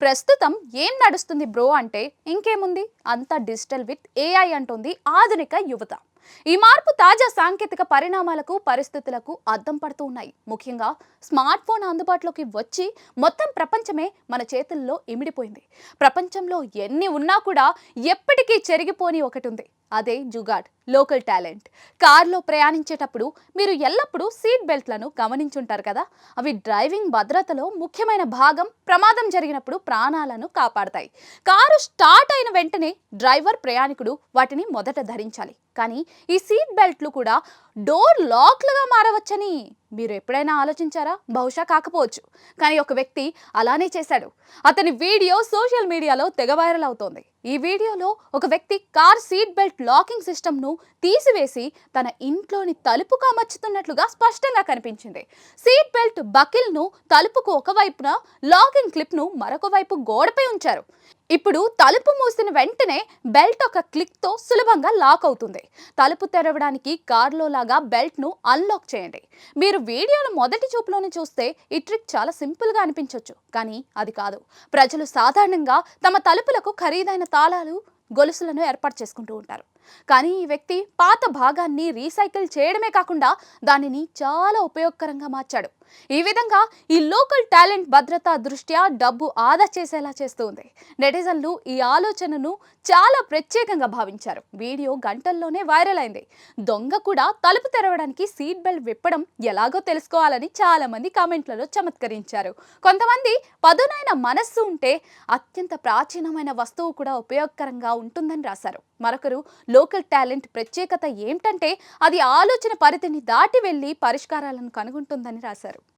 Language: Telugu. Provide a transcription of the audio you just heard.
ప్రస్తుతం ఏం నడుస్తుంది బ్రో అంటే ఇంకేముంది? అంతా డిజిటల్ విత్ ఏఐ అంటుంది ఆధునిక యువత. ఈ మార్పు తాజా సాంకేతిక పరిణామాలకు పరిస్థితులకు అద్దం పడుతూ ఉన్నాయి. ముఖ్యంగా స్మార్ట్ ఫోన్ అందుబాటులోకి వచ్చి మొత్తం ప్రపంచమే మన చేతుల్లో ఇమిడిపోయింది. ప్రపంచంలో ఎన్ని ఉన్నా కూడా ఎప్పటికీ చెరిగిపోని ఒకటి ఉంది అదే జుగాడ్ లోకల్ టాలెంట్. కార్లో ప్రయాణించేటప్పుడు మీరు ఎల్లప్పుడూ సీట్ బెల్ట్లను గమనించుంటారు కదా? అవి డ్రైవింగ్ భద్రతలో ముఖ్యమైన భాగం ప్రమాదం జరిగినప్పుడు ప్రాణాలను కాపాడతాయి. కారు స్టార్ట్ అయిన వెంటనే డ్రైవర్ ప్రయాణికుడు వాటిని మొదట ధరించాలి. కానీ ఈ సీట్ బెల్ట్లు కూడా డోర్ లాక్లుగా మారవచ్చని. మీరు ఎప్పుడైనా ఆలోచించారా? బహుశా కాకపోవచ్చు. కానీ ఒక వ్యక్తి అలానే చేశాడు. అతని వీడియో సోషల్ మీడియాలో తెగ వైరల్ అవుతోంది. ఈ వీడియోలో ఒక వ్యక్తి కార్ సీట్ బెల్ట్ లాకింగ్ సిస్టమ్ను తీసివేసి తన ఇంట్లోని తలుపుకు అమర్చుతున్నట్లుగా స్పష్టంగా కనిపించింది. సీట్ బెల్ట్ బకిల్ను తలుపుకు ఒకవైపున లాకింగ్ క్లిప్ను మరొక వైపు గోడపై ఉంచారు. ఇప్పుడు తలుపు మూసిన వెంటనే బెల్ట్ ఒక క్లిక్తో సులభంగా లాక్ అవుతుంది. తలుపు తెరవడానికి కార్లో లాగా బెల్ట్ను అన్లాక్ చేయండి. మీరు వీడియోను మొదటి చూపులోనే చూస్తే ఈ ట్రిక్ చాలా సింపుల్గా అనిపించవచ్చు కానీ అది కాదు. ప్రజలు సాధారణంగా తమ తలుపులకు ఖరీదైన తాళాలు గొలుసులను ఏర్పాటు చేసుకుంటూ ఉంటారు. కానీ ఈ వ్యక్తి పాత భాగాన్ని రీసైకిల్ చేయడమే కాకుండా దానిని చాలా ఉపయోగకరంగా మార్చాడు. ఈ విధంగా ఈ లోకల్ టాలెంట్ భద్రత దృష్ట్యా డబ్బు ఆదా చేసేలా చేస్తూ ఉంది. నెటిజన్లు ఈ ఆలోచనను చాలా ప్రత్యేకంగా భావించారు. వీడియో గంటల్లోనే వైరల్ అయింది. దొంగ కూడా తలుపు తెరవడానికి సీట్ బెల్ట్ విప్పడం ఎలాగో తెలుసుకోవాలని చాలా మంది కామెంట్లలో చమత్కరించారు. కొంతమంది పదునైన మనస్సు ఉంటే అత్యంత ప్రాచీనమైన వస్తువు కూడా ఉపయోగకరంగా ఉంటుందని రాశారు. మరొకరు లోకల్ టాలెంట్ ప్రత్యేకత ఏమిటంటే అది ఆలోచన పరిధిని దాటి వెళ్ళి పరిష్కారాలను కనుగొంటుందని రాశారు.